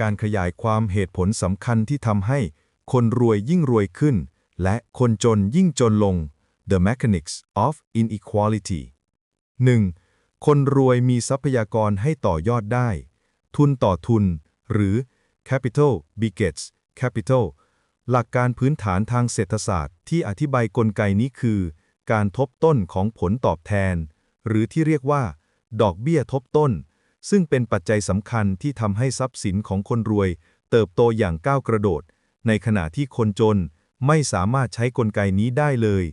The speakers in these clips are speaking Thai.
การขยายความเหตุผลสำคัญที่ทำให้คนรวยยิ่งรวยขึ้น และคนจนยิ่งจนลง The Mechanics of Inequality 1. คนรวยมีทรัพยากรให้ต่อยอดได้ ทุนต่อทุน หรือ capital begets capital หลักการพื้นฐานทางเศรษฐศาสตร์ ที่อธิบายกลไกนี้คือ การทบต้นของผลตอบแทน หรือที่เรียกว่า ดอกเบี้ยทบต้น ซึ่งเป็นปัจจัยสำคัญที่ทำให้ทรัพย์สินของคนรวย เติบโตอย่างก้าวกระโดด ในขณะที่คนจนไม่สามารถใช้กลไกนี้ได้เลย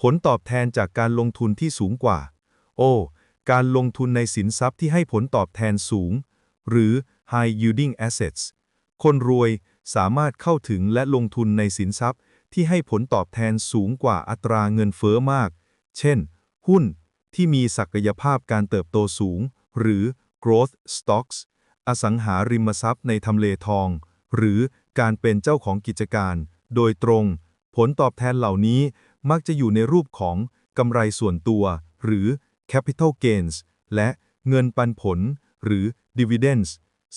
ผลตอบแทนจากการลงทุนที่สูงกว่า โอ้ การลงทุนในสินทรัพย์ที่ให้ผลตอบแทนสูง หรือ high yielding assets คนรวยสามารถเข้าถึงและลงทุนในสินทรัพย์ที่ให้ผลตอบแทนสูงกว่าอัตราเงินเฟ้อมาก เช่น หุ้นที่มีศักยภาพการเติบโตสูง หรือ growth stocks อสังหาริมทรัพย์ในทำเลทอง หรือการเป็นเจ้าของกิจการ โดยตรง ผลตอบแทนเหล่านี้มักจะอยู่ในรูปของกำไรส่วนตัว หรือ capital gains และเงินปันผล หรือ dividends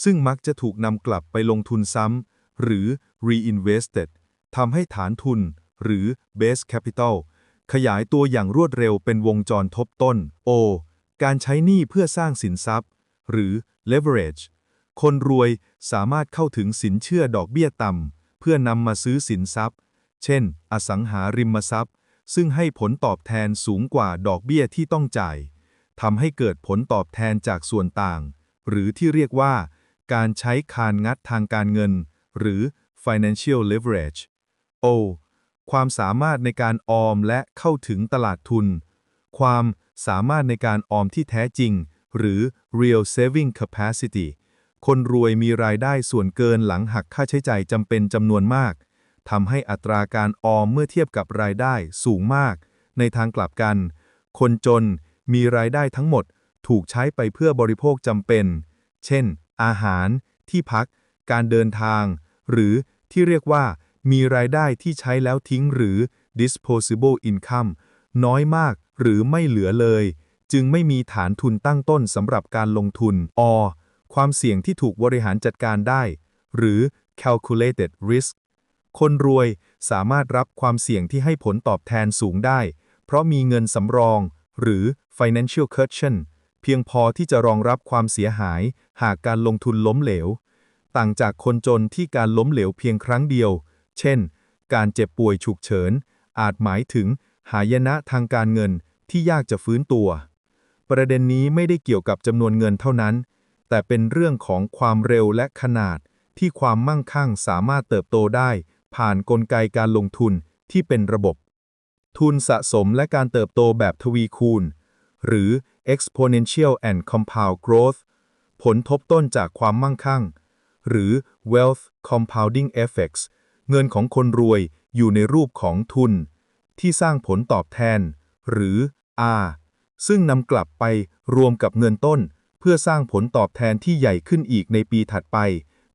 ซึ่งมักจะถูกนำกลับไปลงทุนซ้ำ หรือ reinvested ทำให้ฐานทุน หรือ base capital ขยายตัวอย่างรวดเร็วเป็นวงจรทบต้น O การใช้หนี้เพื่อสร้างสินทรัพย์ หรือ leverage คนรวยสามารถเข้าถึงสินเชื่อดอกเบี้ยต่ำ เพื่อนำมาซื้อสินทรัพย์ เช่น อสังหาริมทรัพย์ ซึ่งให้ผลตอบแทนสูงกว่าดอกเบี้ยที่ต้องจ่ายทำให้เกิดผลตอบแทนจากส่วนต่าง หรือที่เรียกว่า การใช้คานงัดทางการเงิน หรือ financial leverage O ความสามารถในการออมและเข้าถึงตลาดทุน ความสามารถในการออมที่แท้จริง หรือ real saving capacity คนรวยมีรายได้ส่วนเกินหลังหักค่าใช้จ่ายจำเป็นจำนวนมากทำให้อัตราการออมเมื่อเทียบกับรายได้สูงมาก ในทางกลับกัน คนจนมีรายได้ทั้งหมดถูกใช้ไปเพื่อบริโภคจำเป็น เช่น อาหาร ที่พัก การเดินทาง หรือที่เรียกว่า มีรายได้ที่ใช้แล้วทิ้งหรือ disposable income น้อยมากหรือไม่เหลือเลย จึงไม่มีฐานทุนตั้งต้นสำหรับการลงทุน อ ความเสี่ยงที่ถูกบริหารจัดการได้ หรือ calculated risk คนรวยสามารถรับความเสี่ยงที่ให้ผลตอบแทนสูงได้ เพราะมีเงินสำรอง หรือ financial cushion เพียงพอที่จะรองรับความเสียหาย หากการลงทุนล้มเหลว ต่างจากคนจนที่การล้มเหลวเพียงครั้งเดียว เช่น การเจ็บป่วยฉุกเฉิน อาจหมายถึง หายนะทางการเงินที่ยากจะฟื้นตัว ประเด็นนี้ไม่ได้เกี่ยวกับจำนวนเงินเท่านั้น แต่เป็นเรื่องของความเร็วและขนาดที่ความมั่งคั่งสามารถเติบโตได้ ผ่านนกลไกการลงทุนที่เป็นระบบ ทุนสะสมและการเติบโตแบบทวีคูณ หรือ exponential and compound growth ผลทบต้นจากความมั่งคั่ง หรือ wealth compounding effects เงินของคนรวยอยู่ในรูปของทุน ที่สร้างผลตอบแทน หรือ R ซึ่งนำกลับไปรวมกับเงินต้น เพื่อสร้างผลตอบแทนที่ใหญ่ขึ้นอีกในปีถัดไป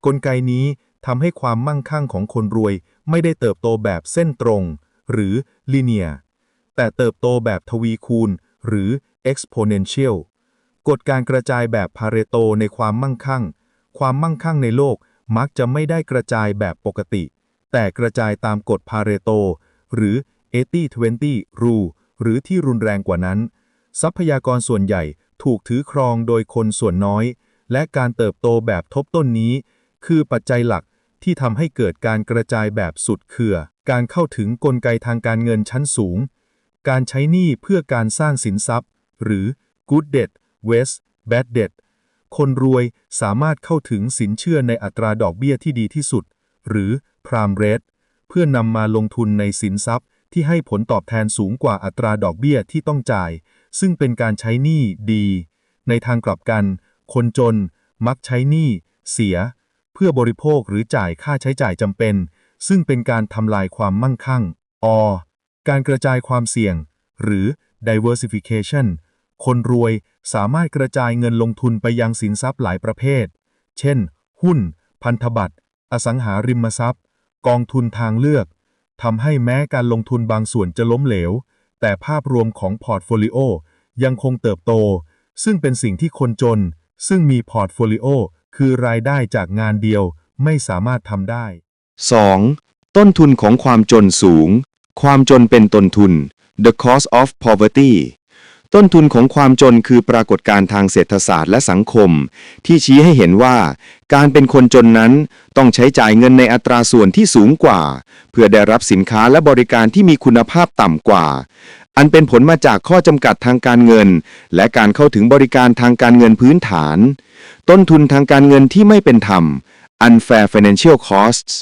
กลไกนี้ทำให้ความมั่งคั่งของคนรวย ไม่ได้เติบโตแบบเส้นตรง หรือ linear แต่เติบโตแบบทวีคูณ หรือ exponential กฎการกระจายแบบพาเรโตในความมั่งคั่ง ความมั่งคั่งในโลกมักจะไม่ได้กระจายแบบปกติ แต่กระจายตามกฎพาเรโต หรือ 80-20 rule หรือที่รุนแรงกว่านั้น ทรัพยากรส่วนใหญ่ถูกถือครองโดยคนส่วนน้อย และการเติบโตแบบทบต้นนี้ คือปัจจัยหลักที่ทำให้เกิดการกระจายแบบสุดเขื่อ การเข้าถึงกลไกทางการเงินชั้นสูง การใช้หนี้เพื่อการสร้างสินทรัพย์ หรือ good debt waste bad debt คนรวยสามารถเข้าถึงสินเชื่อในอัตราดอกเบี้ยที่ดีที่สุด หรือ prime rate เพื่อนำมาลงทุนในสินทรัพย์ที่ให้ผลตอบแทนสูงกว่าอัตราดอกเบี้ยที่ต้องจ่าย ซึ่งเป็นการใช้หนี้ดี ในทางกลับกัน คนจนมักใช้หนี้เสีย เพื่อบริโภคหรือจ่ายค่าใช้จ่ายจำเป็น ซึ่งเป็นการทำลายความมั่งคั่ง อ การกระจายความเสี่ยง หรือ diversification คนรวยสามารถกระจายเงินลงทุนไปยังสินทรัพย์หลายประเภท เช่น หุ้น พันธบัตร อสังหาริมทรัพย์ กองทุนทางเลือกทำให้แม้การลงทุนบางส่วนจะล้มเหลว แต่ภาพรวมของพอร์ตโฟลิโอยังคงเติบโต ซึ่งเป็นสิ่งที่คนจน ซึ่งมีพอร์ตโฟลิโอคือรายได้จากงานเดียวไม่สามารถทำได้ 2. ต้นทุนของความจนสูง ความจนเป็นต้นทุน the cost of poverty ต้นทุนของความจนคือปรากฏการณ์ทางเศรษฐศาสตร์และสังคม ที่ชี้ให้เห็นว่า การเป็นคนจนนั้นต้องใช้จ่ายเงินในอัตราส่วนที่สูงกว่า เพื่อได้รับสินค้าและบริการที่มีคุณภาพต่ำกว่า อันเป็นผลมาจากข้อจำกัดทางการเงิน และการเข้าถึงบริการทางการเงินพื้นฐาน ต้นทุนทางการเงินที่ไม่เป็นธรรม unfair financial costs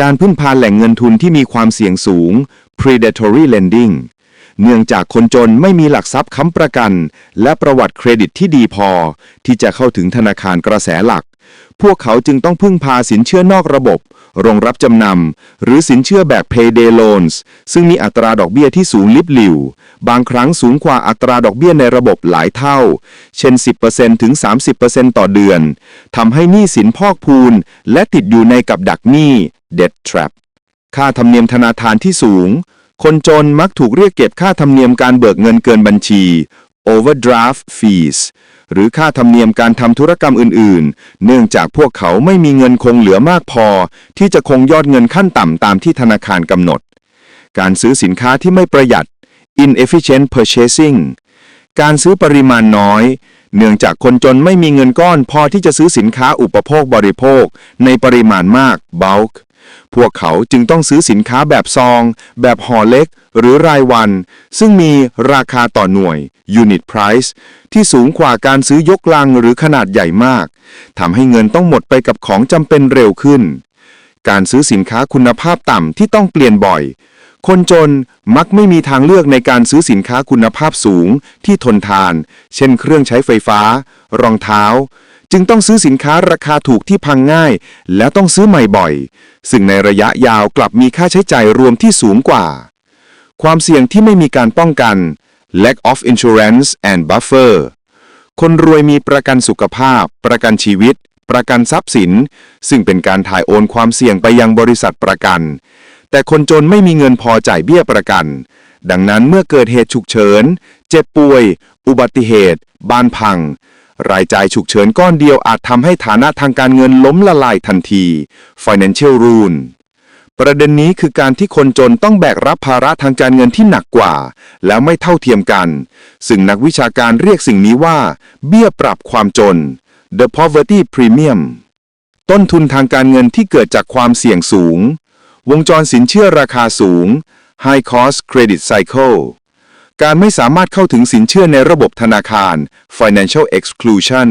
การพึ่งพาแหล่งเงินทุนที่มีความเสี่ยงสูง predatory lending เนื่องจากคนจนไม่มีหลักทรัพย์ค้ำประกัน และประวัติเครดิตที่ดีพอ ที่จะเข้าถึงธนาคารกระแสหลัก พวกเขาจึงต้องพึ่งพาสินเชื่อนอกระบบ โรงรับจำนำ หรือสินเชื่อแบบ payday loans ซึ่งมีอัตราดอกเบี้ยที่สูงลิบหลิว บางครั้งสูงกว่าอัตราดอกเบี้ยในระบบหลายเท่า เช่น 10%ถึง 30%ต่อเดือน ทำให้หนี้สินพอกพูน และติดอยู่ในกับดักหนี้ debt trap ค่าธรรมเนียมธนาคารที่สูง คนจนมักถูกเรียกเก็บค่าธรรมเนียมการเบิกเงินเกินบัญชี overdraft fees หรือค่าธรรมเนียมการทำธุรกรรมอื่น ๆ เนื่องจากพวกเขาไม่มีเงินคงเหลือมากพอ ที่จะคงยอดเงินขั้นต่ำตามที่ธนาคารกำหนด การซื้อสินค้าที่ไม่ประหยัด inefficient purchasing การซื้อปริมาณน้อย เนื่องจากคนจนไม่มีเงินก้อนพอที่จะซื้อสินค้าอุปโภคบริโภค ในปริมาณมาก bulk พวกเขาจึงต้องซื้อสินค้าแบบซอง แบบห่อเล็ก หรือรายวัน ซึ่งมีราคาต่อหน่วย unit price ที่สูงกว่าการซื้อยกลังหรือขนาดใหญ่มากทำให้เงินต้องหมดไปกับของจำเป็นเร็วขึ้น การซื้อสินค้าคุณภาพต่ำที่ต้องเปลี่ยนบ่อย คนจนมักไม่มีทางเลือกในการซื้อสินค้าคุณภาพสูงที่ทนทาน เช่น เครื่องใช้ไฟฟ้า รองเท้า จึงต้องซื้อสินค้าราคาถูกที่พังง่าย และต้องซื้อใหม่บ่อย ซึ่งในระยะยาวกลับมีค่าใช้จ่ายรวมที่สูงกว่า ความเสี่ยงที่ไม่มีการป้องกัน lack of insurance and buffer คนรวยมีประกันสุขภาพ ประกันชีวิต ประกันทรัพย์สิน ซึ่งเป็นการถ่ายโอนความเสี่ยงไปยังบริษัทประกัน แต่คนจนไม่มีเงินพอจ่ายเบี้ยประกัน ดังนั้นเมื่อเกิดเหตุฉุกเฉิน เจ็บป่วย อุบัติเหตุ บ้านพัง รายจ่ายฉุกเฉินก้อนเดียวอาจทำให้ฐานะทางการเงินล้มละลายทันที financial ruin ประเด็นนี้คือการที่คนจนต้องแบกรับภาระทางการเงินที่หนักกว่า แล้วไม่เท่าเทียมกัน ซึ่งนักวิชาการเรียกสิ่งนี้ว่า เบี้ยปรับความจน the poverty premium ต้นทุนทางการเงินที่เกิดจากความเสี่ยงสูง วงจรสินเชื่อราคาสูง high cost credit cycle การไม่สามารถเข้าถึงสินเชื่อในระบบธนาคาร financial exclusion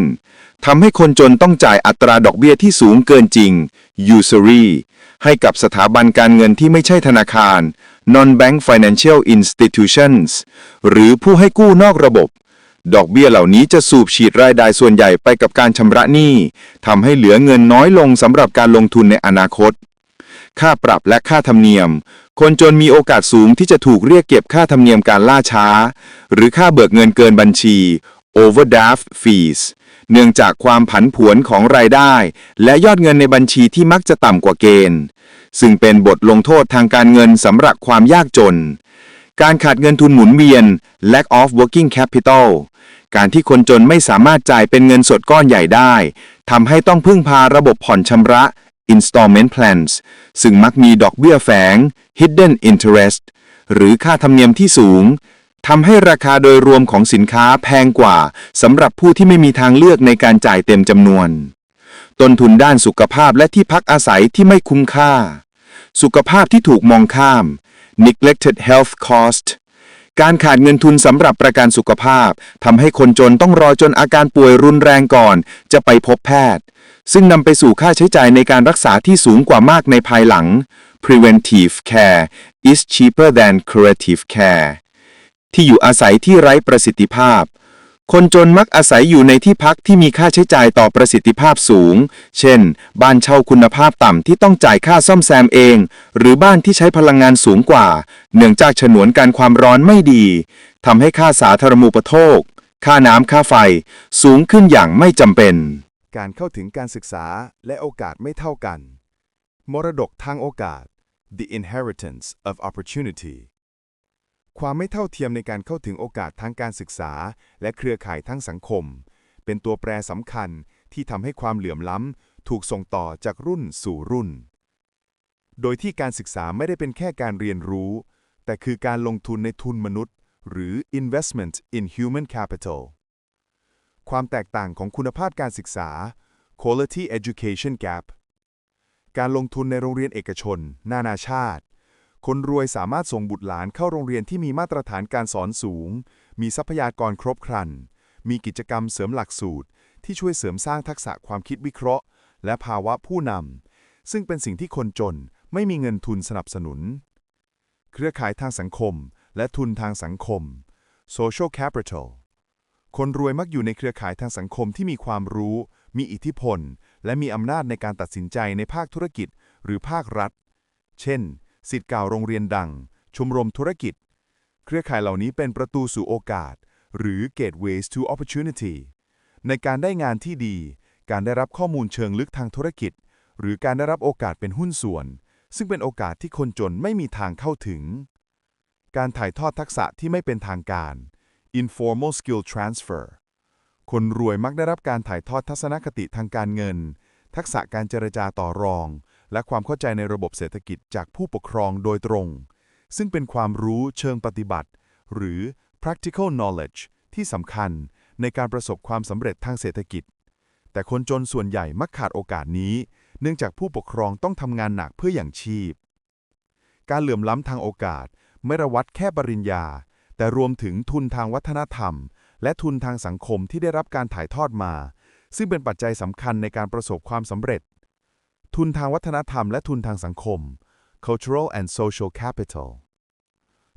ทำให้คนจนต้องจ่ายอัตราดอกเบี้ยที่สูงเกินจริง usury ให้กับสถาบันการเงินที่ไม่ใช่ธนาคาร non-bank financial institutions หรือผู้ให้กู้นอกระบบ ดอกเบี้ยเหล่านี้จะสูบฉีดรายได้ส่วนใหญ่ไปกับการชำระหนี้ทำให้เหลือเงินน้อยลงสำหรับการลงทุนในอนาคต ค่าปรับและค่าธรรมเนียม คนจนมีโอกาสสูงที่จะถูกเรียกเก็บค่าธรรมเนียมการล่าช้า หรือค่าเบิกเงินเกินบัญชี overdraft fees เนื่องจากความผันผวนของรายได้ และยอดเงินในบัญชีที่มักจะต่ำกว่าเกณฑ์ ซึ่งเป็นบทลงโทษทางการเงินสำหรับความยากจน การขาดเงินทุนหมุนเวียน lack of working capital การที่คนจนไม่สามารถจ่ายเป็นเงินสดก้อนใหญ่ได้ทำให้ต้องพึ่งพาระบบผ่อนชำระ installment plans ซึ่งมักมีดอกเบี้ยแฝง hidden interest หรือค่าธรรมเนียมที่สูงทำให้ราคาโดยรวมของสินค้าแพงกว่าสำหรับผู้ที่ไม่มีทางเลือกในการจ่ายเต็มจำนวน ต้นทุนด้านสุขภาพและที่พักอาศัยที่ไม่คุ้มค่า สุขภาพที่ถูกมองข้าม neglected health cost การขาดเงินทุนสำหรับประกันสุขภาพทำให้คนจนต้องรอจนอาการป่วยรุนแรงก่อน จะไปพบแพทย์ ซึ่งนำไปสู่ค่าใช้จ่ายในการรักษาที่สูงกว่ามากในภายหลัง preventive care is cheaper than curative care ที่อยู่อาศัยที่ไร้ประสิทธิภาพ คนจนมักอาศัยอยู่ในที่พักที่มีค่าใช้จ่ายต่อประสิทธิภาพสูง เช่น บ้านเช่าคุณภาพต่ำที่ต้องจ่ายค่าซ่อมแซมเอง หรือบ้านที่ใช้พลังงานสูงกว่า เนื่องจากฉนวนการความร้อนไม่ดีทำให้ค่าสาธารณูปโภค ค่าน้ำค่าไฟ สูงขึ้นอย่างไม่จำเป็น การเข้าถึงการศึกษาและโอกาสไม่เท่ากัน มรดกทางโอกาส the inheritance of opportunity ความไม่เท่าเทียมในการเข้าถึงโอกาสทางการศึกษา และเครือข่ายทั้งสังคม เป็นตัวแปรสำคัญที่ทำให้ความเหลื่อมล้ำถูกส่งต่อจากรุ่นสู่รุ่น โดยที่การศึกษาไม่ได้เป็นแค่การเรียนรู้ แต่คือการลงทุนในทุนมนุษย์ หรือ investment in human capital ความแตกต่างของคุณภาพการศึกษา quality education gap การลงทุนในโรงเรียนเอกชน นานาชาติ คนรวยสามารถส่งบุตรหลานเข้าโรงเรียนที่มีมาตรฐานการสอนสูง มีทรัพยากรครบครัน มีกิจกรรมเสริมหลักสูตร ที่ช่วยเสริมสร้างทักษะความคิดวิเคราะห์ และภาวะผู้นำ ซึ่งเป็นสิ่งที่คนจนไม่มีเงินทุนสนับสนุน เครือข่ายทางสังคม และทุนทางสังคม social capital คนรวยมักอยู่ในเครือข่ายทางสังคมที่มีความรู้ มีอิทธิพล และมีอำนาจในการตัดสินใจในภาคธุรกิจ หรือภาครัฐ เช่น สิทธิ์เก่าโรงเรียนดัง ชมรมธุรกิจ เครือข่ายเหล่านี้เป็นประตูสู่โอกาส หรือ gateways to opportunity ในการได้งานที่ดี การได้รับข้อมูลเชิงลึกทางธุรกิจ หรือการได้รับโอกาสเป็นหุ้นส่วน ซึ่งเป็นโอกาสที่คนจนไม่มีทางเข้าถึง การถ่ายทอดทักษะที่ไม่เป็นทางการ informal skill transfer คนรวยมักได้รับการถ่ายทอดทัศนคติทางการเงิน ทักษะการเจรจาต่อรอง และความเข้าใจในระบบเศรษฐกิจจากผู้ปกครองโดยตรง ซึ่งเป็นความรู้เชิงปฏิบัติ หรือ practical knowledge ที่สำคัญในการประสบความสำเร็จทางเศรษฐกิจ แต่คนจนส่วนใหญ่มักขาดโอกาสนี้ เนื่องจากผู้ปกครองต้องทำงานหนักเพื่ออย่างชีพ การเหลื่อมล้ำทางโอกาสไม่ระวัดแค่ปริญญา แต่รวมถึงทุนทางวัฒนธรรม และทุนทางสังคมที่ได้รับการถ่ายทอดมา ซึ่งเป็นปัจจัยสำคัญในการประสบความสำเร็จ ทุนทางวัฒนธรรมและทุนทางสังคม cultural and social capital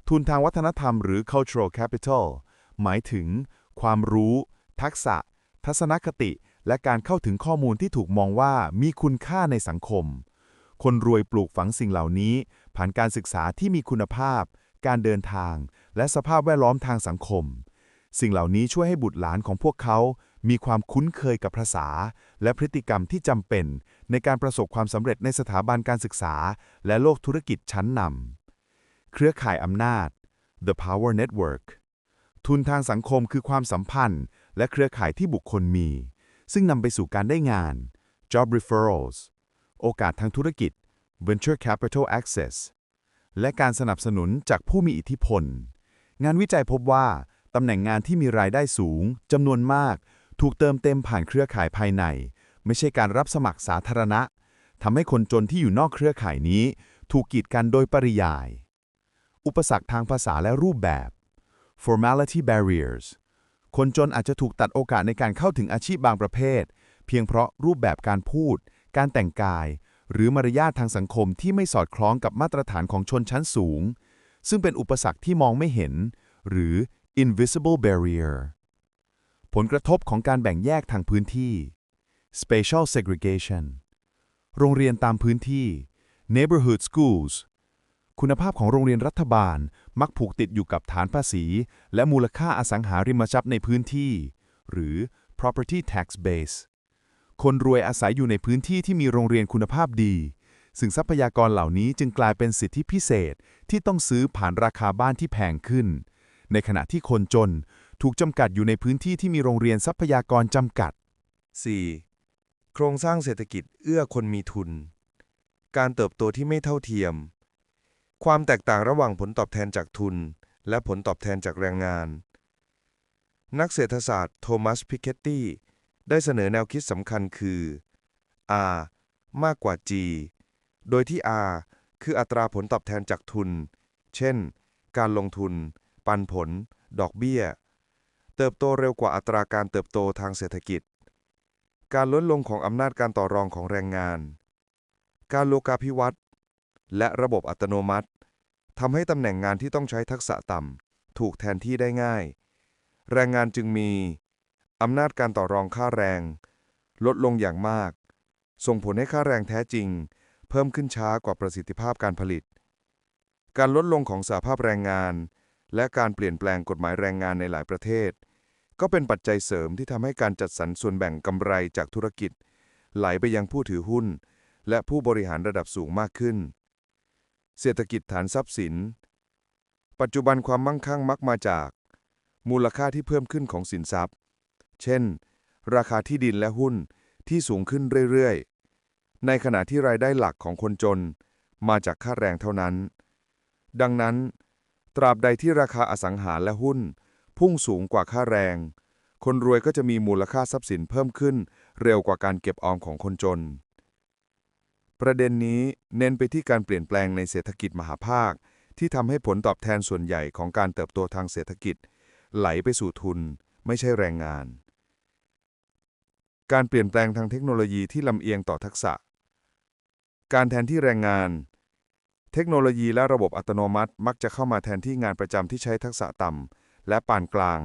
ทุนทางวัฒนธรรมหรือ cultural capital หมายถึง ความรู้ ทักษะ ทัศนคติ และการเข้าถึงข้อมูลที่ถูกมองว่ามีคุณค่าในสังคม คนรวยปลูกฝังสิ่งเหล่านี้ ผ่านการศึกษาที่มีคุณภาพ การเดินทาง และสภาพแวดล้อมทางสังคม สิ่งเหล่านี้ช่วยให้บุตรหลานของพวกเขา มีความคุ้นเคยกับภาษา และพฤติกรรมที่จำเป็น ในการประสบความสำเร็จในสถาบันการศึกษา และโลกธุรกิจชั้นนำเครือข่ายอำนาจ The Power Network ทุนทางสังคมคือความสัมพันธ์ และเครือข่ายที่บุคคลมี ซึ่งนำไปสู่การได้งาน job referrals โอกาสทางธุรกิจ venture capital access และการสนับสนุนจากผู้มีอิทธิพล งานวิจัยพบว่า ตำแหน่งงานที่มีรายได้สูงจำนวนมาก ถูกเติมเต็มผ่านเครือข่ายภายใน ไม่ใช่การรับสมัครสาธารณะทำให้คนจนที่อยู่นอกเครือข่ายนี้ ถูกกีดกันโดยปริยาย อุปสรรคทางภาษาและรูปแบบ formality barriers คนจนอาจจะถูกตัดโอกาสในการเข้าถึงอาชีพบางประเภท เพียงเพราะรูปแบบการพูด การแต่งกาย หรือมารยาททางสังคมที่ไม่สอดคล้องกับมาตรฐานของชนชั้นสูง ซึ่งเป็นอุปสรรคที่มองไม่เห็น หรือ invisible barrier ผลกระทบของการแบ่งแยกทางพื้นที่ spatial segregation โรงเรียนตามพื้นที่ neighborhood schools คุณภาพของโรงเรียนรัฐบาลมักผูกติดอยู่กับฐานภาษี และมูลค่าอสังหาริมทรัพย์ในพื้นที่ หรือ property tax base คนรวยอาศัยอยู่ในพื้นที่ที่มีโรงเรียนคุณภาพดี ซึ่งทรัพยากรเหล่านี้จึงกลายเป็นสิทธิพิเศษที่ต้องซื้อผ่านราคาบ้านที่แพงขึ้น ในขณะที่คนจนถูกจำกัดอยู่ในพื้นที่ที่มีโรงเรียนทรัพยากรจำกัด 4. โครงสร้างเศรษฐกิจเอื้อคนมีทุน การเติบโตที่ไม่เท่าเทียม ความแตกต่างระหว่างผลตอบแทนจากทุน และผลตอบแทนจากแรงงาน นักเศรษฐศาสตร์โทมัสพิเคตตี้ได้เสนอแนวคิดสำคัญคือ R มากกว่า G โดยที่ R คืออัตราผลตอบแทนจากทุน เช่น การลงทุน ปันผล ดอกเบี้ย เติบโตเร็วกว่าอัตราการเติบโตทางเศรษฐกิจ การลดลงของอำนาจการต่อรองของแรงงาน การโลกาภิวัตน์และระบบอัตโนมัติทำให้ตำแหน่งงานที่ต้องใช้ทักษะต่ำถูกแทนที่ได้ง่าย แรงงานจึงมีอำนาจการต่อรองค่าแรง ลดลงอย่างมาก ส่งผลให้ค่าแรงแท้จริง เพิ่มขึ้นช้ากว่าประสิทธิภาพการผลิต การลดลงของสหภาพแรงงาน และการเปลี่ยนแปลงกฎหมายแรงงานในหลายประเทศ ก็เป็นปัจจัยเสริมที่ทำให้การจัดสรรส่วนแบ่งกำไรจากธุรกิจ ไหลไปยังผู้ถือหุ้น และผู้บริหารระดับสูงมากขึ้น เศรษฐกิจฐานทรัพย์สิน ปัจจุบันความมั่งคั่งมักมาจาก มูลค่าที่เพิ่มขึ้นของสินทรัพย์ เช่น ราคาที่ดินและหุ้นที่สูงขึ้นเรื่อยๆ ในขณะที่รายได้หลักของคนจนมาจากค่าแรงเท่านั้น ดังนั้น ตราบใดที่ราคาอสังหาและหุ้น พุ่งสูงกว่าค่าแรง คนรวยก็จะมีมูลค่าทรัพย์สินเพิ่มขึ้น เร็วกว่าการเก็บออมของคนจน ประเด็นนี้เน้นไปที่การเปลี่ยนแปลงในเศรษฐกิจมหาภาค ที่ทำให้ผลตอบแทนส่วนใหญ่ของการเติบโตทางเศรษฐกิจ ไหลไปสู่ทุน ไม่ใช่แรงงาน การเปลี่ยนแปลงทางเทคโนโลยีที่ลำเอียงต่อทักษะ การแทนที่แรงงาน เทคโนโลยีและระบบอัตโนมัติ มักจะเข้ามาแทนที่งานประจำที่ใช้ทักษะต่ำและปานกลาง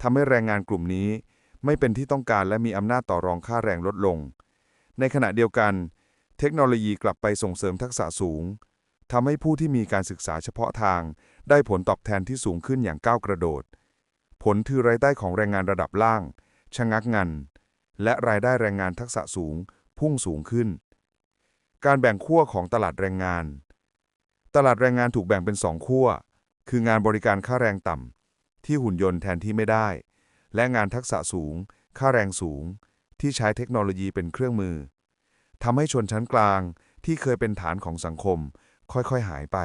ทำให้แรงงานกลุ่มนี้ไม่เป็นที่ต้องการและมีอำนาจต่อรองค่าแรงลดลง ในขณะเดียวกัน เทคโนโลยีกลับไปส่งเสริมทักษะสูงทำให้ผู้ที่มีการศึกษาเฉพาะทาง ได้ผลตอบแทนที่สูงขึ้นอย่างก้าวกระโดด ผลคือรายได้ของแรงงานระดับล่าง ชะงักงัน และรายได้แรงงานทักษะสูง พุ่งสูงขึ้น การแบ่งขั้วของตลาดแรงงาน ตลาดแรงงานถูกแบ่งเป็นสองขั้ว คืองานบริการค่าแรงต่ำ ที่หุ่นยนต์แทนที่ไม่ได้ และงานทักษะสูง ค่าแรงสูง ที่ใช้เทคโนโลยีเป็นเครื่องมือ ทำให้ชนชั้นกลางที่เคยเป็นฐานของสังคม ค่อยๆหายไป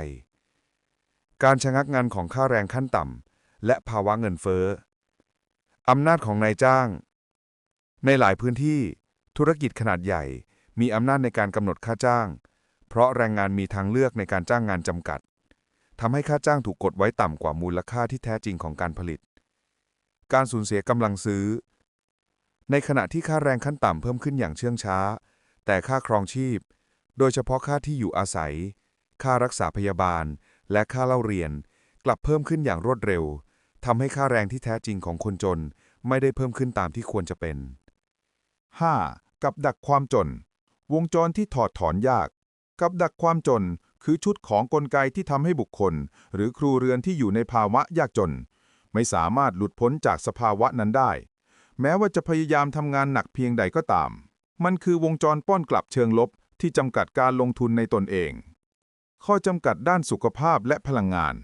การชะงักงานของค่าแรงขั้นต่ำ และภาวะเงินเฟ้อ อำนาจของนายจ้าง ในหลายพื้นที่ ธุรกิจขนาดใหญ่ มีอำนาจในการกำหนดค่าจ้าง เพราะแรงงานมีทางเลือกในการจ้างงานจำกัดทำให้ค่าจ้างถูกกดไว้ต่ำกว่ามูลค่าที่แท้จริงของการผลิต การสูญเสียกำลังซื้อ ในขณะที่ค่าแรงขั้นต่ำเพิ่มขึ้นอย่างเชื่องช้า แต่ค่าครองชีพ โดยเฉพาะค่าที่อยู่อาศัย ค่ารักษาพยาบาล และค่าเล่าเรียน กลับเพิ่มขึ้นอย่างรวดเร็วทำให้ค่าแรงที่แท้จริงของคนจน ไม่ได้เพิ่มขึ้นตามที่ควรจะเป็น 5. กับดักความจน วงจรที่ถอดถอนยาก กับดักความจนคือชุดของกลไกที่ทำให้บุคคล หรือครูเรือนที่อยู่ในภาวะยากจน ไม่สามารถหลุดพ้นจากสภาวะนั้นได้ แม้ว่าจะพยายามทำงานหนักเพียงใดก็ตาม มันคือวงจรป้อนกลับเชิงลบที่จำกัดการลงทุนในตนเอง ข้อจำกัดด้านสุขภาพและพลังงาน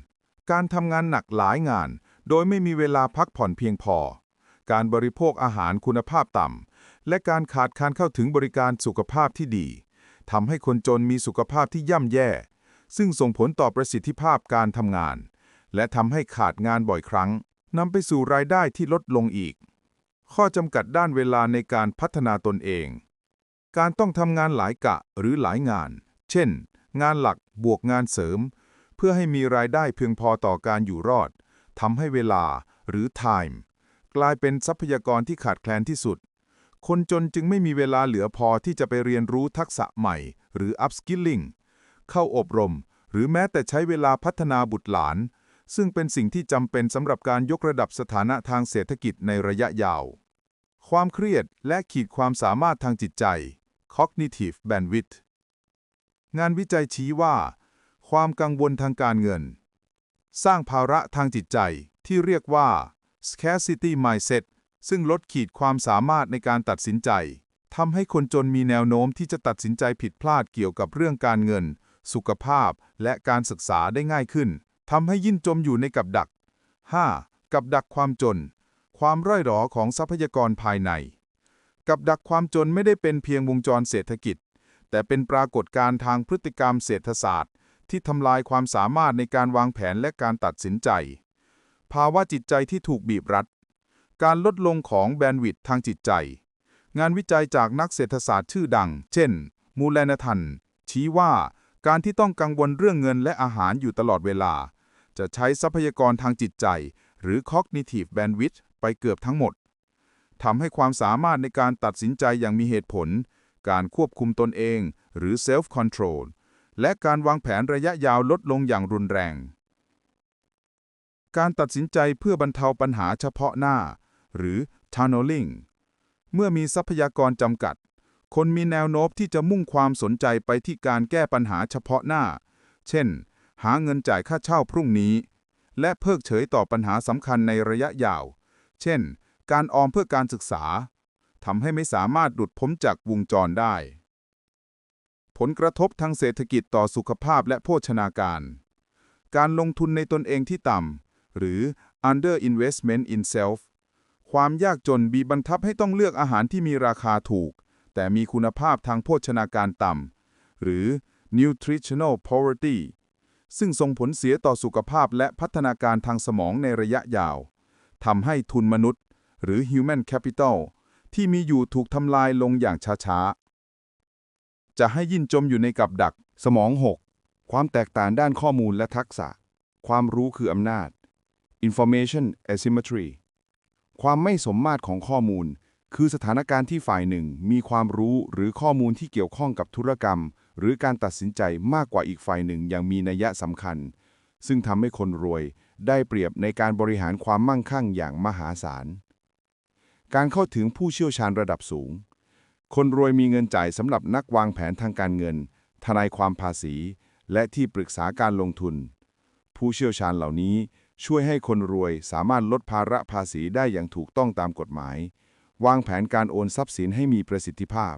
การทำงานหนักหลายงาน โดยไม่มีเวลาพักผ่อนเพียงพอ การบริโภคอาหารคุณภาพต่ำ และการขาดการเข้าถึงบริการสุขภาพที่ดีทำให้คนจนมีสุขภาพที่ย่ำแย่ ซึ่งส่งผลต่อประสิทธิภาพการทำงาน และทำให้ขาดงานบ่อยครั้งนำไปสู่รายได้ที่ลดลงอีก ข้อจำกัดด้านเวลาในการพัฒนาตนเอง การต้องทำงานหลายกะหรือหลายงาน เช่น งานหลักบวกงานเสริม เพื่อให้มีรายได้เพียงพอต่อการอยู่รอดทำให้เวลาหรือ time กลายเป็นทรัพยากรที่ขาดแคลนที่สุด คนจนจึงไม่มีเวลาเหลือพอที่จะไปเรียนรู้ทักษะใหม่ หรือ upskilling เข้าอบรม หรือแม้แต่ใช้เวลาพัฒนาบุตรหลาน ซึ่งเป็นสิ่งที่จำเป็นสำหรับการยกระดับสถานะทางเศรษฐกิจในระยะยาว ความเครียดและขีดความสามารถทางจิตใจ cognitive bandwidth งานวิจัยชี้ว่า ความกังวลทางการเงิน สร้างภาระทางจิตใจที่เรียกว่า scarcity mindset ซึ่งลดขีดความสามารถในการตัดสินใจทำให้คนจนมีแนวโน้มที่จะตัดสินใจผิดพลาดเกี่ยวกับเรื่องการเงิน สุขภาพ และการศึกษาได้ง่ายขึ้นทำให้ยิ่งจมอยู่ในกับดัก 5. กับดักความจน ความร่อยหรอของทรัพยากรภายใน กับดักความจนไม่ได้เป็นเพียงวงจรเศรษฐกิจ แต่เป็นปรากฏการณ์ทางพฤติกรรมเศรษฐศาสตร์ ที่ทำลายความสามารถในการวางแผนและการตัดสินใจ ภาวะจิตใจที่ถูกบีบรัด การลดลงของแบนด์วิดทางจิตใจ งานวิจัยจากนักเศรษฐศาสตร์ชื่อดัง เช่น มูแลนทัน ชี้ว่าการที่ต้องกังวลเรื่องเงินและอาหารอยู่ตลอดเวลา จะใช้ทรัพยากรทางจิตใจ หรือ cognitive bandwidth ไปเกือบทั้งหมดทำให้ความสามารถในการตัดสินใจอย่างมีเหตุผล การควบคุมตนเอง หรือ self control และการวางแผนระยะยาวลดลงอย่างรุนแรง การตัดสินใจเพื่อบรรเทาปัญหาเฉพาะหน้า หรือ tunneling เมื่อมีทรัพยากรจำกัด คนมีแนวโน้มที่จะมุ่งความสนใจไปที่การแก้ปัญหาเฉพาะหน้า เช่น หาเงินจ่ายค่าเช่าพรุ่งนี้ และเพิกเฉยต่อปัญหาสำคัญในระยะยาว เช่น การออมเพื่อการศึกษาทำให้ไม่สามารถหลุดพ้นจากวงจรได้ ผลกระทบทางเศรษฐกิจต่อสุขภาพและโภชนาการ การลงทุนในตนเองที่ต่ำหรือ under investment in self ความยากจนบีบบังคับให้ต้องเลือกอาหารที่มีราคาถูก แต่มีคุณภาพทางโภชนาการต่ำ หรือ nutritional poverty ซึ่งส่งผลเสียต่อสุขภาพและพัฒนาการทางสมองในระยะยาวทำให้ทุนมนุษย์ หรือ human capital ที่มีอยู่ถูกทำลายลงอย่างช้าๆ จะให้ยินจมอยู่ในกับดัก สมอง 6 ความแตกต่างด้านข้อมูลและทักษะ ความรู้คืออำนาจ information asymmetry ความไม่สมมาตรของข้อมูล คือสถานการณ์ที่ฝ่ายหนึ่งมีความรู้หรือข้อมูลที่เกี่ยวข้องกับธุรกรรม หรือการตัดสินใจมากกว่าอีกฝ่ายหนึ่งอย่างมีนัยสำคัญ ซึ่งทำให้คนรวยได้เปรียบในการบริหารความมั่งคั่งอย่างมหาศาล การเข้าถึงผู้เชี่ยวชาญระดับสูง คนรวยมีเงินจ่ายสำหรับนักวางแผนทางการเงิน ทนายความภาษี และที่ปรึกษาการลงทุน ผู้เชี่ยวชาญเหล่านี้ ช่วยให้คนรวยสามารถลดภาระภาษีได้อย่างถูกต้องตามกฎหมาย วางแผนการโอนทรัพย์สินให้มีประสิทธิภาพ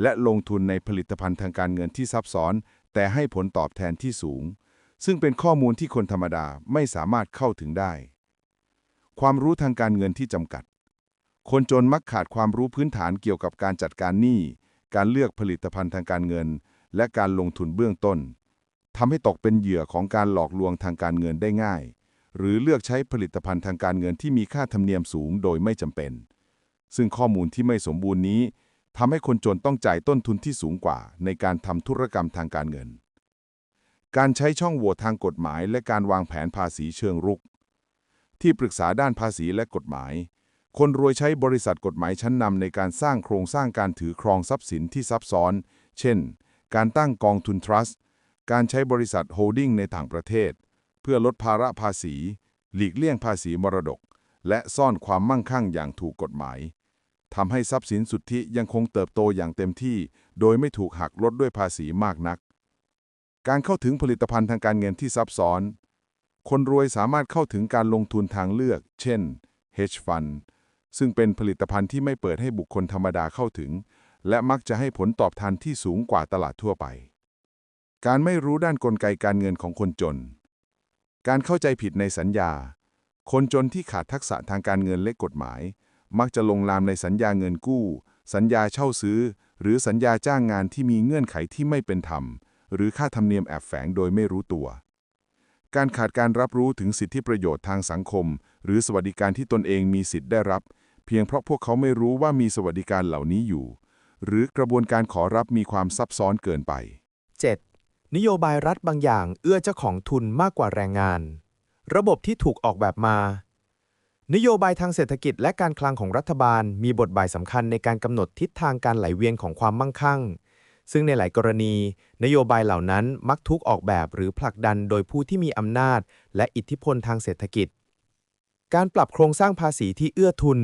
และลงทุนในผลิตภัณฑ์ทางการเงินที่ซับซ้อน แต่ให้ผลตอบแทนที่สูง ซึ่งเป็นข้อมูลที่คนธรรมดาไม่สามารถเข้าถึงได้ ความรู้ทางการเงินที่จำกัด คนจนมักขาดความรู้พื้นฐานเกี่ยวกับการจัดการหนี้ การเลือกผลิตภัณฑ์ทางการเงิน และการลงทุนเบื้องต้นทำให้ตกเป็นเหยื่อของการหลอกลวงทางการเงินได้ง่าย หรือเลือกใช้ผลิตภัณฑ์ทางการเงินที่มีค่าธรรมเนียมสูงโดยไม่จำเป็น ซึ่งข้อมูลที่ไม่สมบูรณ์นี้ทำให้คนจนต้องจ่ายต้นทุนที่สูงกว่า ในการทำธุรกรรมทางการเงิน การใช้ช่องโหว่ทางกฎหมาย และการวางแผนภาษีเชิงรุก ที่ปรึกษาด้านภาษีและกฎหมาย คนรวยใช้บริษัทกฎหมายชั้นนำในการสร้างโครงสร้างการถือครองทรัพย์สินที่ซับซ้อน เช่น การตั้งกองทุนทรัสต์ การใช้บริษัทโฮลดิ้งในต่างประเทศ พื่อลดภาระภาษี หลีกเลี่ยงภาษีมรดก และซ่อนความมั่งคั่งอย่างถูกกฎหมายทำให้ทรัพย์สินสุทธิยังคงเติบโตอย่างเต็มที่ โดยไม่ถูกหักลดด้วยภาษีมากนัก การเข้าถึงผลิตภัณฑ์ทางการเงินที่ซับซ้อน คนรวยสามารถเข้าถึงการลงทุนทางเลือก เช่น hedge fund ซึ่งเป็นผลิตภัณฑ์ที่ไม่เปิดให้บุคคลธรรมดาเข้าถึง และมักจะให้ผลตอบแทนที่สูงกว่าตลาดทั่วไป การไม่รู้ด้านกลไกการเงินของคนจน การเข้าใจผิดในสัญญา คนจนที่ขาดทักษะทางการเงินและกฎหมาย มักจะลงนามในสัญญาเงินกู้ สัญญาเช่าซื้อ หรือสัญญาจ้างงานที่มีเงื่อนไขที่ไม่เป็นธรรม หรือค่าธรรมเนียมแอบแฝงโดยไม่รู้ตัว การขาดการรับรู้ถึงสิทธิประโยชน์ทางสังคม หรือสวัสดิการที่ตนเองมีสิทธิ์ได้รับ เพียงเพราะพวกเขาไม่รู้ว่ามีสวัสดิการเหล่านี้อยู่ หรือกระบวนการขอรับมีความซับซ้อนเกินไป นโยบายรัฐบางอย่างเอื้อเจ้าของทุนมากกว่าแรงงาน ระบบที่ถูกออกแบบมา นโยบายทางเศรษฐกิจและการคลังของรัฐบาล มีบทบาทสำคัญในการกำหนดทิศทางการไหลเวียนของความมั่งคั่ง ซึ่งในหลายกรณี นโยบายเหล่านั้นมักถูกออกแบบหรือผลักดันโดยผู้ที่มีอำนาจ และอิทธิพลทางเศรษฐกิจ การปรับโครงสร้างภาษีที่เอื้อทุน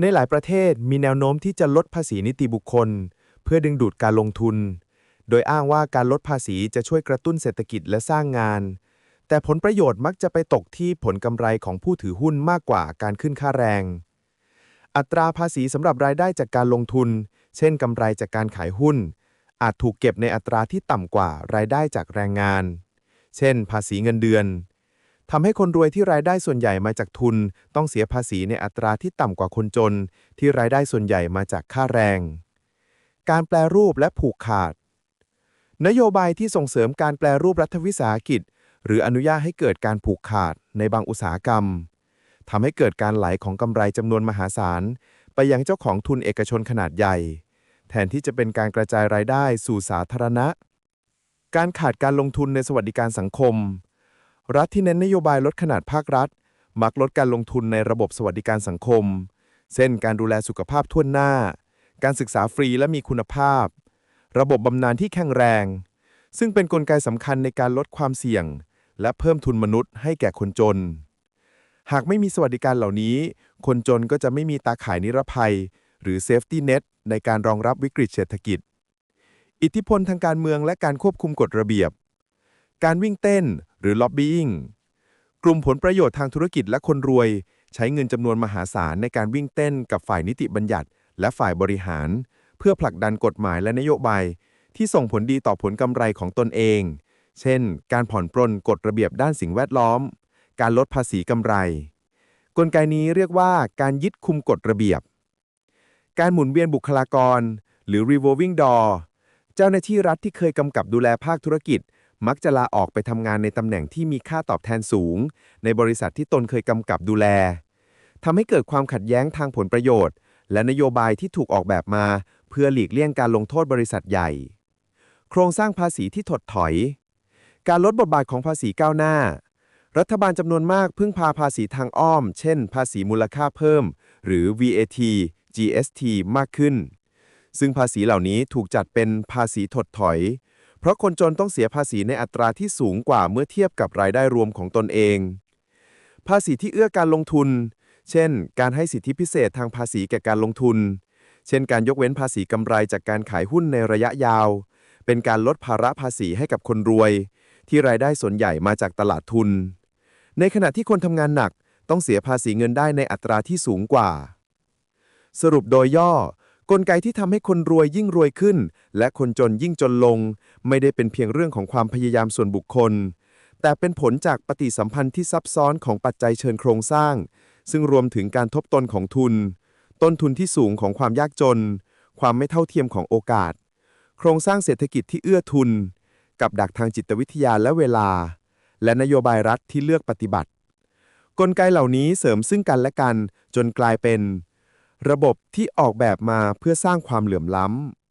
ในหลายประเทศมีแนวโน้มที่จะลดภาษีนิติบุคคล เพื่อดึงดูดการลงทุน โดยอ้างว่าการลดภาษีจะช่วยกระตุ้นเศรษฐกิจและสร้างงาน แต่ผลประโยชน์มักจะไปตกที่ผลกำไรของผู้ถือหุ้นมากกว่าการขึ้นค่าแรง อัตราภาษีสำหรับรายได้จากการลงทุน เช่นกำไรจากการขายหุ้น อาจถูกเก็บในอัตราที่ต่ำกว่ารายได้จากแรงงาน เช่น ภาษีเงินเดือนทำให้คนรวยที่รายได้ส่วนใหญ่มาจากทุน ต้องเสียภาษีในอัตราที่ต่ำกว่าคนจน ที่รายได้ส่วนใหญ่มาจากค่าแรง การแปลรูปและผูกขาด นโยบายที่ส่งเสริมการแปลรูปรัฐวิสาหกิจ หรืออนุญาตให้เกิดการผูกขาดในบางอุตสาหกรรมทำให้เกิดการไหลของกำไรจำนวนมหาศาล ไปยังเจ้าของทุนเอกชนขนาดใหญ่ แทนที่จะเป็นการกระจายรายได้สู่สาธารณะ การขาดการลงทุนในสวัสดิการสังคม รัฐที่เน้นนโยบายลดขนาดภาครัฐ มักลดการลงทุนในระบบสวัสดิการสังคม เช่น การดูแลสุขภาพทั่วหน้า การศึกษาฟรีและมีคุณภาพ ระบบบำนาญที่แข็งแรง ซึ่งเป็นนกลไกสำคัญในการลดความเสี่ยง และเพิ่มทุนมนุษย์ให้แก่คนจน หากไม่มีสวัสดิการเหล่านี้ คนจนก็จะไม่มีตาข่ายนิรภัย หรือ Safety Net ในการรองรับวิกฤตเศรษฐกิจ อิทธิพลทางการเมืองและการควบคุมกฎระเบียบ การวิ่งเต้นหรือ lobbying กลุ่มผลประโยชน์ทางธุรกิจและคนรวย ใช้เงินจำนวนมหาศาลในการวิ่งเต้นกับฝ่ายนิติบัญญัติ และฝ่ายบริหาร พื่อผลักดันกฎหมายและนโยบาย ที่ส่งผลดีต่อผลกำไรของตนเอง เช่น การผ่อนปรนกฎระเบียบด้านสิ่งแวดล้อม การลดภาษีกำไร กลไกนี้เรียกว่าการยึดคุมกฎระเบียบ การหมุนเวียนบุคลากร หรือ revolving door เจ้าหน้าที่รัฐที่เคยกำกับดูแลภาคธุรกิจ มักจะลาออกไปทำงานในตำแหน่งที่มีค่าตอบแทนสูง ในบริษัทที่ตนเคยกำกับดูแลทำให้เกิดความขัดแย้งทางผลประโยชน์ และนโยบายที่ถูกออกแบบมา เพื่อหลีกเลี่ยงการลงโทษบริษัทใหญ่ โครงสร้างภาษีที่ถดถอย การลดบทบาทของภาษีก้าวหน้า รัฐบาลจำนวนมากพึ่งพาภาษีทางอ้อม เช่น ภาษีมูลค่าเพิ่ม หรือ VAT GST มากขึ้น ซึ่งภาษีเหล่านี้ถูกจัดเป็นภาษีถดถอย เพราะคนจนต้องเสียภาษีในอัตราที่สูงกว่าเมื่อเทียบกับรายได้รวมของตนเอง ภาษีที่เอื้อการลงทุน เช่น การให้สิทธิพิเศษทางภาษีแก่การลงทุน เช่นการยกเว้นภาษีกำไรจากการขายหุ้นในระยะยาว เป็นการลดภาระภาษีให้กับคนรวย ที่รายได้ส่วนใหญ่มาจากตลาดทุน ในขณะที่คนทำงานหนักต้องเสียภาษีเงินได้ในอัตราที่สูงกว่า สรุปโดยย่อกลไกที่ทำให้คนรวยยิ่งรวยขึ้น และคนจนยิ่งจนลง ไม่ได้เป็นเพียงเรื่องของความพยายามส่วนบุคคล แต่เป็นผลจากปฏิสัมพันธ์ที่ซับซ้อนของปัจจัยเชิงโครงสร้าง ซึ่งรวมถึงการทบตนของทุน ต้นทุนที่สูงของความยากจน ความไม่เท่าเทียมของโอกาส โครงสร้างเศรษฐกิจที่เอื้อทุน กับดักทางจิตวิทยาและเวลา และนโยบายรัฐที่เลือกปฏิบัติ กลไกเหล่านี้เสริมซึ่งกันและกันจนกลายเป็น ระบบที่ออกแบบมาเพื่อสร้างความเหลื่อมล้ำ